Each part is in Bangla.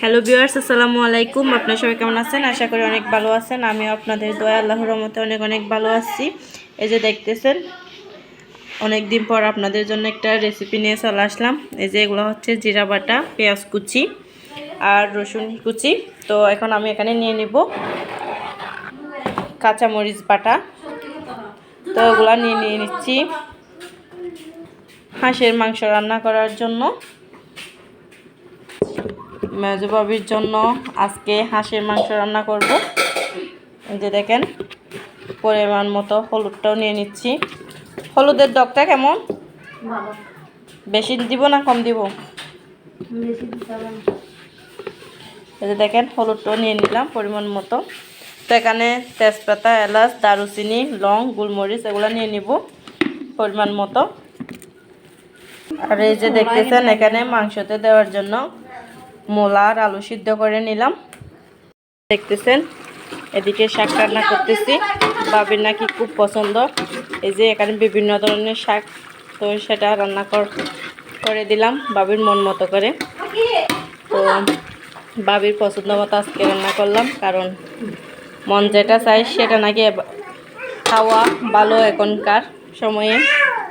হ্যালো ভিউয়ার্স আসসালামু আলাইকুম। আপনারা সবাই কেমন আছেন? আশা করি অনেক ভালো আছেন। আমি আপনাদের দয়া আল্লাহর রহমতে অনেক অনেক ভালো আছি। এই যে দেখতেছেন অনেক দিন পর আপনাদের জন্য একটা রেসিপি নিয়ে চলে আসলাম। এই যে এগুলো হচ্ছে জিরা বাটা, পেঁয়াজ কুচি আর রসুন কুচি। তো এখন আমি এখানে নিয়ে নিব কাঁচামরিচ বাটা। তো এগুলো নিয়ে নিয়ে নিচ্ছি। হাঁসের মাংস রান্না করার জন্য। মেজবাবির জন্য আজকে হাঁসের মাংস রান্না করব। যে দেখেন পরিমাণ মতো হলুদটাও নিয়ে নিচ্ছি। হলুদের ডগটা কেমন? বেশি দিব না কম দিব। এই যে দেখেন হলুদটাও নিয়ে নিলাম পরিমাণ মতো। তো এখানে তেজপাতা এলাচ দারুচিনি লং গোলমরিচ এগুলো নিয়ে নিব পরিমাণ মতো। আর এই যে দেখতেছেন এখানে মাংসতে দেওয়ার জন্য মূলা আর আলু সিদ্ধ করে নিলাম। দেখতেছেন, এদিকে শাক রান্না করতেছি। বাবির নাকি খুব পছন্দ। এই যে এখানে বিভিন্ন ধরনের শাক, তো সেটা রান্না কর- করে দিলাম বাবির মন মতো করে। তো বাবির পছন্দ মতো আজকে রান্না করলাম, কারণ মন যেটা চাই সেটা নাকি খাওয়া ভালো এখনকার সময়ে।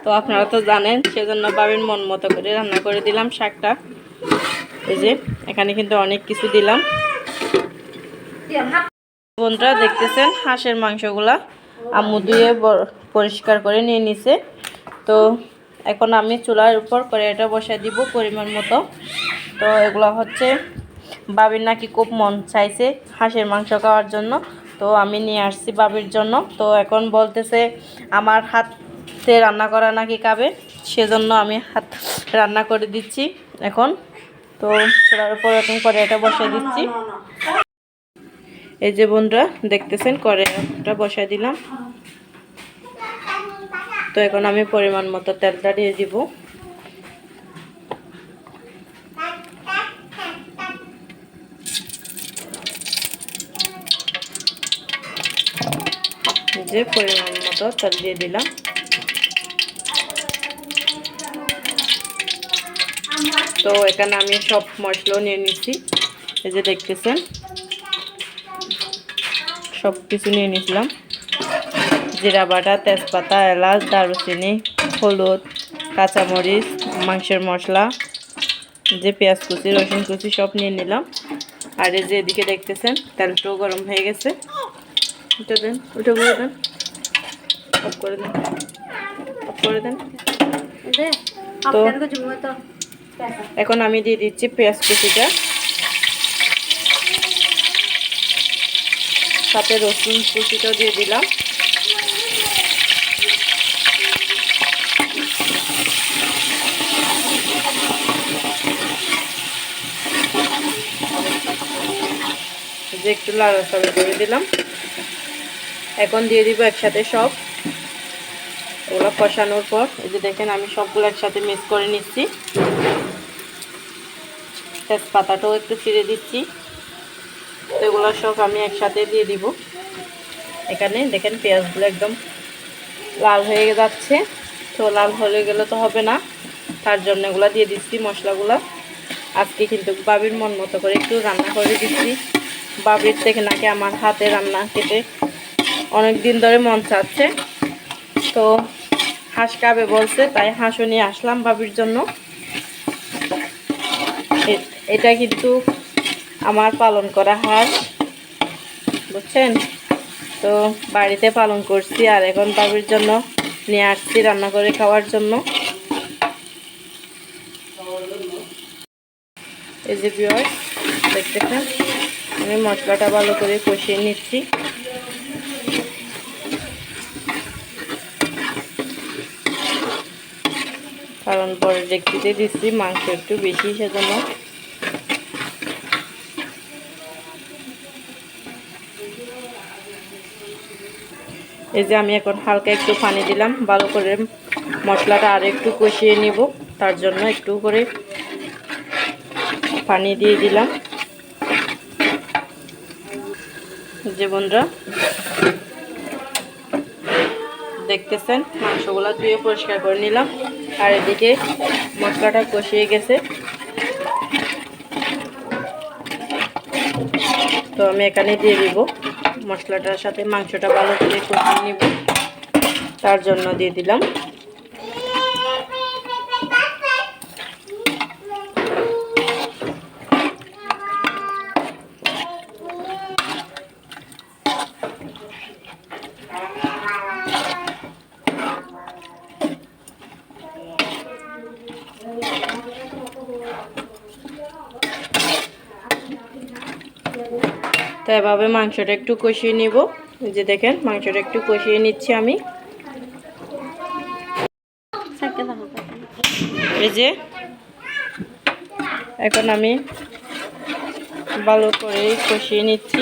তো আপনারা তো জানেন, সেজন্য বাবির মন মতো করে রান্না করে দিলাম শাকটা। এই যে, এখানে কিন্তু অনেক কিছু দিলাম। বন্ধুরা, দেখতেছেন হাঁসের মাংসগুলা? আম্মু ধুয়ে পরিষ্কার করে নিয়ে নিছে। তো এখন আমি চুলার উপর কড়াইটা বসাই দিব পরিমাণ মতো। তো এগুলো হচ্ছে বাবির নাকি খুব মন চাইছে হাঁসের মাংস খাওয়ার জন্য। তো আমি নিয়ে আসছি বাবির জন্য। তো এখন বলতেছে, আমার হাতে রান্না করা নাকি খাবে? সেজন্য আমি হাত রান্না করে দিচ্ছি এখন। তো চুলার উপর এখন কড়াইটা বসিয়ে দিচ্ছি। এই যে বন্ধুরা, দেখতেছেন কড়াইটা বসিয়ে দিলাম। তো এখন আমি পরিমাণ মতো তেলটা দিয়ে দিব। যে পরিমাণ মতো তেল দিয়ে দিলাম। তো এখানে আমি সব মশলাও নিয়ে নিচ্ছি এই যে দেখতেছেন সব কিছু নিয়ে নিয়েছিলাম জিরা বাটা তেজপাতা এলাচ দারুচিনি হলুদ কাঁচামরিচ মাংসের মশলা যে পেঁয়াজ কুচি রসুন কুচি সব নিয়ে নিলাম। আর এই যে এদিকে দেখতেছেন তেলটাও গরম হয়ে গেছে। উঠে দেন উঠে করে দেন। অফ করে দেন। অফ করে দেন। তো- এখন আমি দিয়ে দিচ্ছি পেঁয়াজ কুচিটা। সাথে রসুন কুচিটাও দিয়ে দিলাম। যে একটু লাল লাড়াচাড়া করে দিলাম। এখন দিয়ে দিব একসাথে সব। ওগুলো কষানোর পর, এই যে দেখেন আমি সবগুলো একসাথে মিক্স করে নিচ্ছি। তেজপাতাটাও একটু ছিঁড়ে দিচ্ছি। তো এগুলো সব আমি একসাথে দিয়ে দিব। এখানে দেখেন পেঁয়াজগুলো একদম লাল হয়ে যাচ্ছে। তো লাল হয়ে গেলে তো হবে না। তার জন্য এগুলো দিয়ে দিচ্ছি মশলাগুলো। আজকে কিন্তু বাবির মন মতো করে একটু রান্না করে দিচ্ছি। বাবির থেকে নাকি আমার হাতে রান্না খেতে অনেক দিন ধরে মন চাচ্ছে। তো হাঁস খাবে বলছে, তাই হাঁসও নিয়ে আসলাম বাবির জন্য। এটা কিন্তু আমার পালন করা হাঁস, বুঝছেন? তো বাড়িতে পালন করছি আর এখন বাবির জন্য নিয়ে আসছি রান্না করে খাওয়ার জন্য। এই যে দেখতেছেন? আমি মশলাটা ভালো করে কষিয়ে নিচ্ছি। কারণ পরে দেখতে দিচ্ছি মাংস একটু বেশি, সেজন্য এই যে আমি এখন হালকা একটু পানি দিলাম, ভালো করে মশলাটা আর একটু কষিয়ে নিব, তার জন্য একটু করে পানি দিয়ে দিলাম। যে বন্ধুরা, দেখতেছেন, মাংসগুলো ধুয়ে পরিষ্কার করে নিলাম, আর এদিকে মশলাটা কষিয়ে গেছে। তো আমি এখানে দিয়ে দিব। মশলাটার সাথে মাংসটা ভালো করে কষিয়ে নিব। তার জন্য দিয়ে দিলাম। তো এভাবে মাংসটা একটু কষিয়ে নিব। এই যে দেখেন, মাংসটা একটু কষিয়ে নিচ্ছি আমি। এই যে, এখন আমি ভালো করে কষিয়ে নিচ্ছি।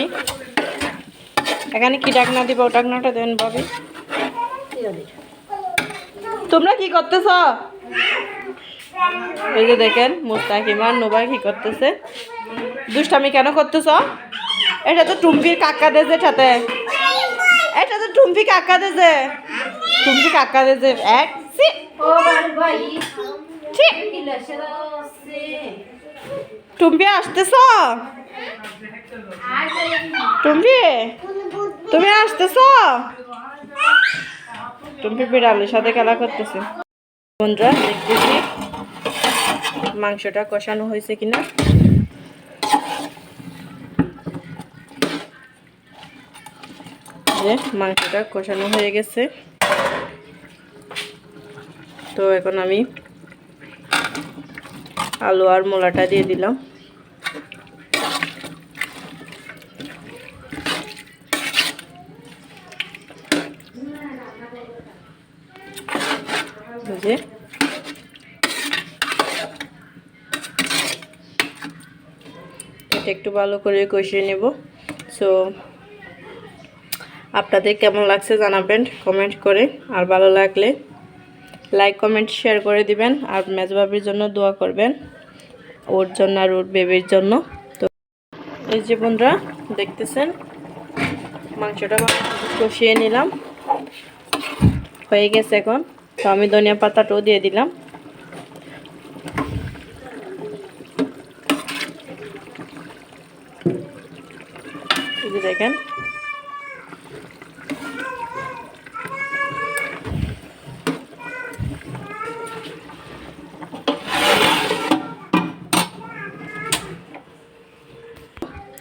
এখানে কি ডাকনা দিব? ডাকনাটা দেন ভাবি। তোমরা কি করতেছ? এই যে দেখেন, মুস্তাকিমা নোবা কি করতেছে? দুষ্টামি কেন করতেছ? এটা তো টুম্পির কাকা দেজে সাথে। এটা তো টুম্পি কাকা দেজে টুম্পি কাকা দেজে এক সি। টুম্পি আসতেছ? টুম্পি তুমি আসতেছ? টুম্পি বিড়ালের সাথে খেলা করতেছে। বন্ধুরা দেখতেছি মাংসটা কষানো হয়েছে কিনা। যে মাংসটা কষানো হয়ে গেছে। তো এখন আমি আলু আর মোলাটা দিয়ে দিলাম। যে একটু ভালো করে কষিয়ে নেব। সো আপনাদের কেমন লাগছে জানাবেন কমেন্ট করে। আর ভালো লাগলে লাইক কমেন্ট শেয়ার করে দিবেন। আর মেজবাবির জন্য দোয়া করবেন। ওর জন্য আর ওর বেবির জন্য। তো এই যে বন্ধুরা, দেখতেছেন? মাংসটা কষিয়ে নিলাম। হয়ে গেছে এখন। তো আমি ধনিয়া পাতাটাও দিয়ে দিলাম। দেখেন